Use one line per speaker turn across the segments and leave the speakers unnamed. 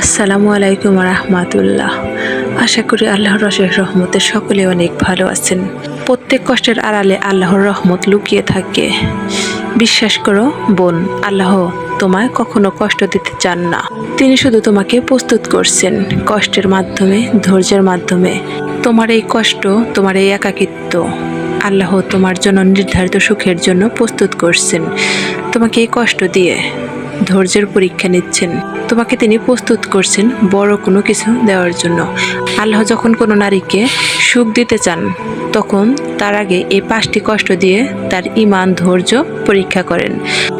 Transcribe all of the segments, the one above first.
আসসালামু আলাইকুম রহমাতুল্লাহ। আশা করি আল্লাহর রসের রহমতে সকলে অনেক ভালো আছেন। প্রত্যেক কষ্টের আড়ালে আল্লাহর রহমত লুকিয়ে থাকে। বিশ্বাস করো, বোন, আল্লাহ তোমায় কখনো কষ্ট দিতে চান না। তিনি শুধু তোমাকে প্রস্তুত করছেন কষ্টের মাধ্যমে, ধৈর্যের মাধ্যমে। তোমার এই কষ্ট, তোমার এই একাকিত্ব, আল্লাহ তোমার জন্য নির্ধারিত সুখের জন্য প্রস্তুত করছেন। তোমাকে এই কষ্ট দিয়ে ধৈর্যের পরীক্ষা নিচ্ছেন। তোমাকে তিনি প্রস্তুত করছেন বড় কোনো কিছু দেওয়ার জন্য। আল্লাহ যখন কোনো নারীকে সুখ দিতে চান, তখন তার আগে এই পাঁচটি কষ্ট দিয়ে তার ইমান ধৈর্য পরীক্ষা করেন।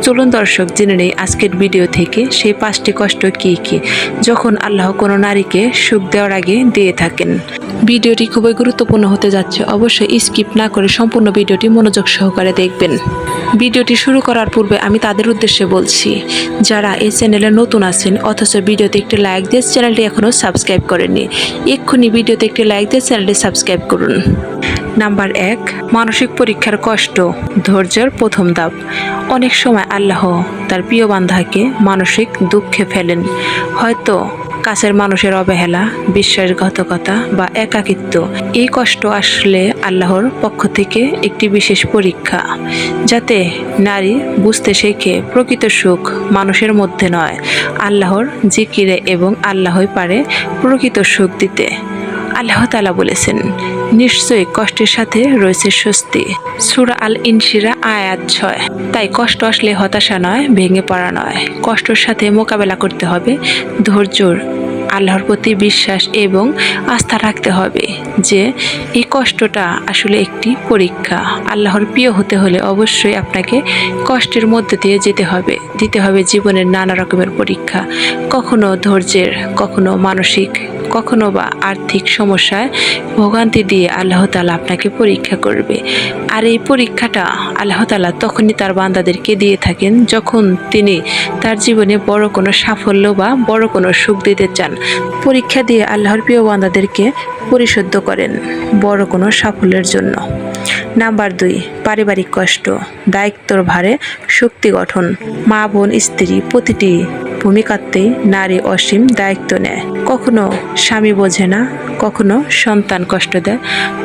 চলুন দর্শক, জেনে নেই আজকের ভিডিও থেকে সেই পাঁচটি কষ্ট কি কি, যখন আল্লাহ কোনো নারীকে সুখ দেওয়ার আগে দিয়ে থাকেন। ভিডিওটি খুবই গুরুত্বপূর্ণ হতে যাচ্ছে, অবশ্যই স্কিপ না করে সম্পূর্ণ ভিডিওটি মনোযোগ সহকারে দেখবেন। ভিডিওটি শুরু করার পূর্বে আমি তাদের উদ্দেশ্যে বলছি যারা এই চ্যানেলে নতুন আছেন, অথচ ভিডিওতে একটি লাইক দিয়ে চ্যানেলটি এখনও সাবস্ক্রাইব করেননি, এক্ষুনি ভিডিওতে একটি লাইক দিয়ে চ্যানেলটি সাবস্ক্রাইব করুন। নাম্বার এক, মানসিক পরীক্ষার কষ্ট, ধৈর্যের প্রথম ধাপ। অনেক সময় আল্লাহ তার প্রিয় বান্ধাকে মানসিক দুঃখে ফেলেন। হয়তো কাছের মানুষের অবহেলা, বিশ্বাসঘাতকতা বা একাকিত্ব, এই কষ্ট আসলে আল্লাহর পক্ষ থেকে একটি বিশেষ পরীক্ষা, যাতে নারী বুঝতে শেখে প্রকৃত সুখ মানুষের মধ্যে নয়, আল্লাহর জিকিরে এবং আল্লাহই পারে প্রকৃত সুখ দিতে। আল্লাহ তালা বলেছেন, নিশ্চয়ই কষ্টের সাথে রয়েছে স্বস্তি। সুরা আল ইনশিরা আয়াত ছয়। তাই কষ্ট আসলে হতাশা নয়, ভেঙে পড়া নয়। কষ্টর সাথে মোকাবেলা করতে হবে ধৈর্যর আল্লাহর প্রতি বিশ্বাস এবং আস্থা রাখতে হবে যে এই কষ্টটা আসলে একটি পরীক্ষা। আল্লাহর প্রিয় হতে হলে অবশ্যই আপনাকে কষ্টের মধ্যে দিয়ে যেতে হবে, দিতে হবে জীবনের নানা রকমের পরীক্ষা। কখনো ধৈর্যের, কখনো মানসিক কখনো বা আর্থিক সমস্যায় ভোগান্তি দিয়ে আল্লাহ তালা আপনাকে পরীক্ষা করবে। আর এই পরীক্ষাটা আল্লাহ তালা তখনই তার বান্দাদেরকে দিয়ে থাকেন যখন তিনি তার জীবনে বড় কোনো সাফল্য বা বড় কোনো সুখ দিতে চান। পরীক্ষা দিয়ে আল্লাহর প্রিয় বান্দাদেরকে পরিশুদ্ধ করেন বড় কোনো সাফল্যের জন্য। নাম্বার দুই, পারিবারিক কষ্ট, দায়িত্বর ভারে শক্তি গঠন। মা, বোন, স্ত্রী, প্রতিটি ভূমিকাতেই নারী অসীম দায়িত্ব নেয়। কখনো স্বামী বোঝে না, কখনো সন্তান কষ্ট দেয়।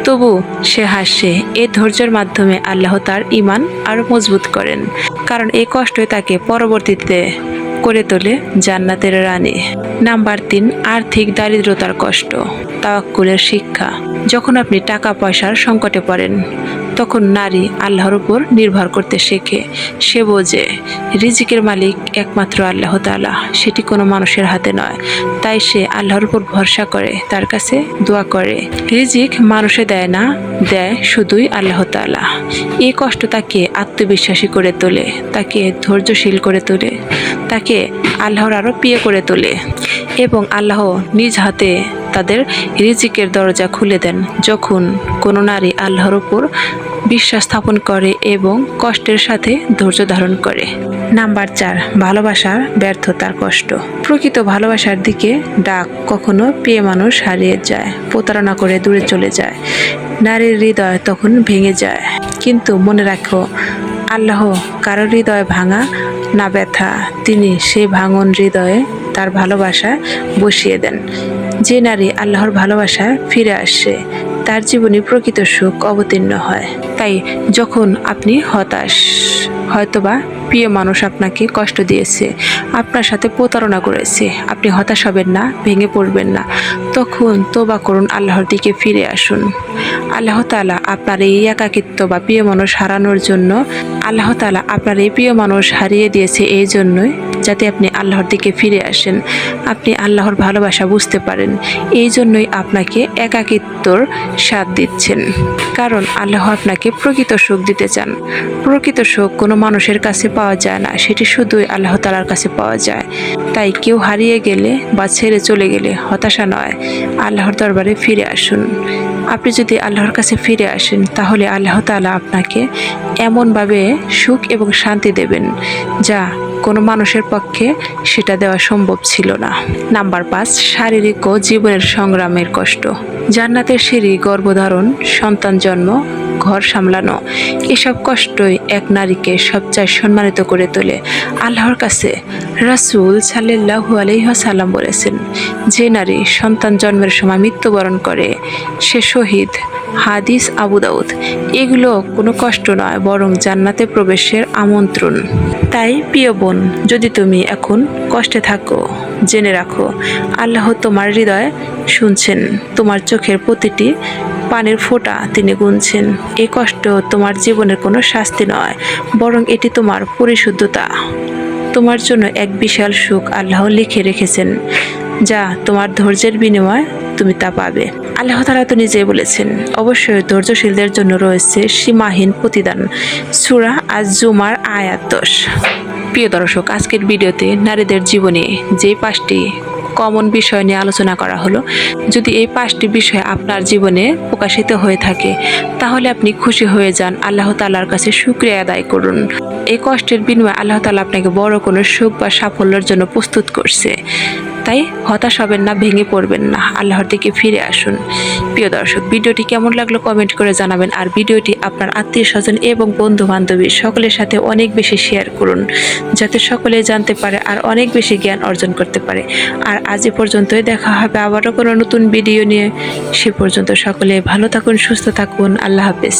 তবু সে হাসে, এ ধৈর্যের মাধ্যমে আল্লাহ তার ইমান আরও মজবুত করেন। কারণ এই কষ্টই তাকে পরবর্তীতে করে তোলে জান্নাতের রানী। নাম্বার তিন, আর্থিক দারিদ্রতার কষ্ট। তাওয়াক্কুলের শিক্ষা। যখন আপনি টাকা পয়সার সংকটে পড়েন তখন নারী আল্লাহর উপর নির্ভর করতে শেখে। সে বোঝে, রিজিকের মালিক একমাত্র আল্লাহ তাআলা, সেটি কোনো মানুষের হাতে নয়। তাই সে আল্লাহর উপর ভরসা করে, তার কাছে দোয়া করে। রিজিক মানুষে দেয় না, দেয় শুধুই আল্লাহ তাআলা। এই কষ্ট তাকে আত্মবিশ্বাসী করে তোলে, তাকে ধৈর্যশীল করে তোলে, তাকে আল্লাহর আরও প্রিয় করে তোলে এবং আল্লাহ নিজ হাতে তাদের রিজিকের দরজা খুলে দেন, যখন কোনো নারী আল্লাহর উপর বিশ্বাস স্থাপন করে এবং কষ্টের সাথে ধৈর্য ধারণ করে। নাম্বার চার ভালোবাসার ব্যর্থতার কষ্ট। প্রকৃত ভালোবাসার দিকে ডাক কখনো পেয়ে মানুষ হারিয়ে যায়, প্রতারণা করে দূরে চলে যায়, নারীর হৃদয় তখন ভেঙে যায়। কিন্তু মনে রাখো, আল্লাহ কারও হৃদয় ভাঙা না ব্যথা, তিনি সেই ভাঙন হৃদয়ে তার ভালোবাসা বসিয়ে দেন। যে নারী আল্লাহর ভালোবাসা ফিরে আসে, তার জীবনে প্রকৃত সুখ অবতীর্ণ হয়। তাই যখন আপনি হতাশ, হয়তোবা প্রিয় মানুষ আপনাকে কষ্ট দিয়েছে, আপনার সাথে প্রতারণা করেছে, আপনি হতাশ হবেন না, ভেঙে পড়বেন না, তখন তোবা করুন আল্লাহর দিকে ফিরে আসুন। আল্লাহ তালা আপনার এই একাকিত্ব বা প্রিয় মানুষ হারানোর জন্য, আল্লাহ তালা আপনার এই প্রিয় মানুষ হারিয়ে দিয়েছে এই জন্যই যাতে আপনি আল্লাহর দিকে ফিরে আসেন। আপনি আল্লাহর ভালোবাসা বুঝতে পারেন। এই জন্যই আপনাকে একাকিত্বর স্বাদ দিচ্ছেন। কারণ আল্লাহ আপনাকে প্রকৃত সুখ দিতে চান। প্রকৃত সুখ কোনো মানুষের কাছে পাওয়া যায় না। সেটি শুধুই আল্লাহ তালার কাছে পাওয়া যায়। তাই কেউ হারিয়ে গেলে বা ছেড়ে চলে গেলে হতাশা নয়। আল্লাহর দরবারে ফিরে আসুন। আপনি যদি আল্লাহর কাছে ফিরে আসেন, তাহলে আল্লাহ তালা আপনাকে এমনভাবে সুখ এবং শান্তি দেবেন, যা কোনো মানুষের পক্ষে সেটা দেওয়া সম্ভব ছিল না। নাম্বার পাঁচ, শারীরিক ও জীবনের সংগ্রামের কষ্ট। জান্নাতের সিঁড়ি গর্ভধারণ, সন্তান জন্ম ঘর সামলানো। এসব কষ্টই এক নারীকে সবচেয়ে সম্মানিত করে তোলে। আল্লাহর কাছে রাসূল সাল্লাল্লাহু আলাইহি সাল্লাম বলেছেন, যে নারী সন্তান জন্মের সময় মৃত্যুবরণ করে, সে শহীদ হাদিস আবু দাউদ। এগুলো কোনো কষ্ট নয়, বরং জান্নাতে প্রবেশের আমন্ত্রণ। তাই, প্রিয় বোন, যদি তুমি এখন কষ্টে থাকো, জেনে রাখো, আল্লাহ তোমার হৃদয় শুনছেন। তোমার চোখের প্রতিটি পানির ফোঁটা তিনি গুনছেন। এই কষ্ট তোমার জীবনের কোনো শাস্তি নয়, বরং এটি তোমার পরিশুদ্ধতা। তোমার জন্য এক বিশাল সুখ আল্লাহ লিখে রেখেছেন, যা তোমার ধৈর্যের বিনিময়ে তুমি তা পাবে। আল্লাহ তালা তো নিজেই বলেছেন, অবশ্যই ধৈর্যশীলদের জন্য রয়েছে সীমাহীন প্রতিদান। সুরা আজ জুমার আয়াত প্রিয় দর্শক, আজকের ভিডিওতে নারীদের জীবনে যে পাঁচটি কমন বিষয় নিয়ে আলোচনা করা হলো। যদি এই পাঁচটি বিষয় আপনার জীবনে প্রকাশিত হয়ে থাকে, তাহলে আপনি খুশি হয়ে যান। আল্লাহ তালার কাছে সুক্রিয়া আদায় করুন। এই কষ্টের বিনিময়ে আল্লাহ তালা আপনাকে বড় কোনো সুখ বা সাফল্যের জন্য প্রস্তুত করছে। তাই হতাশ হবেন না, ভেঙে পড়বেন না। আল্লাহর দিকে ফিরে আসুন। প্রিয় দর্শক, ভিডিওটি কেমন লাগল কমেন্ট করে জানাবেন আর ভিডিওটি আপনার আত্মীয় স্বজন এবং বন্ধু বান্ধবী সকলের সাথে অনেক বেশি শেয়ার করুন, যাতে সকলে জানতে পারে আর অনেক বেশি জ্ঞান অর্জন করতে পারে। আর আজ এ পর্যন্তই, দেখা হবে আবারও কোনো নতুন ভিডিও নিয়ে। সে পর্যন্ত সকলে ভালো থাকুন, সুস্থ থাকুন। আল্লাহ হাফেজ।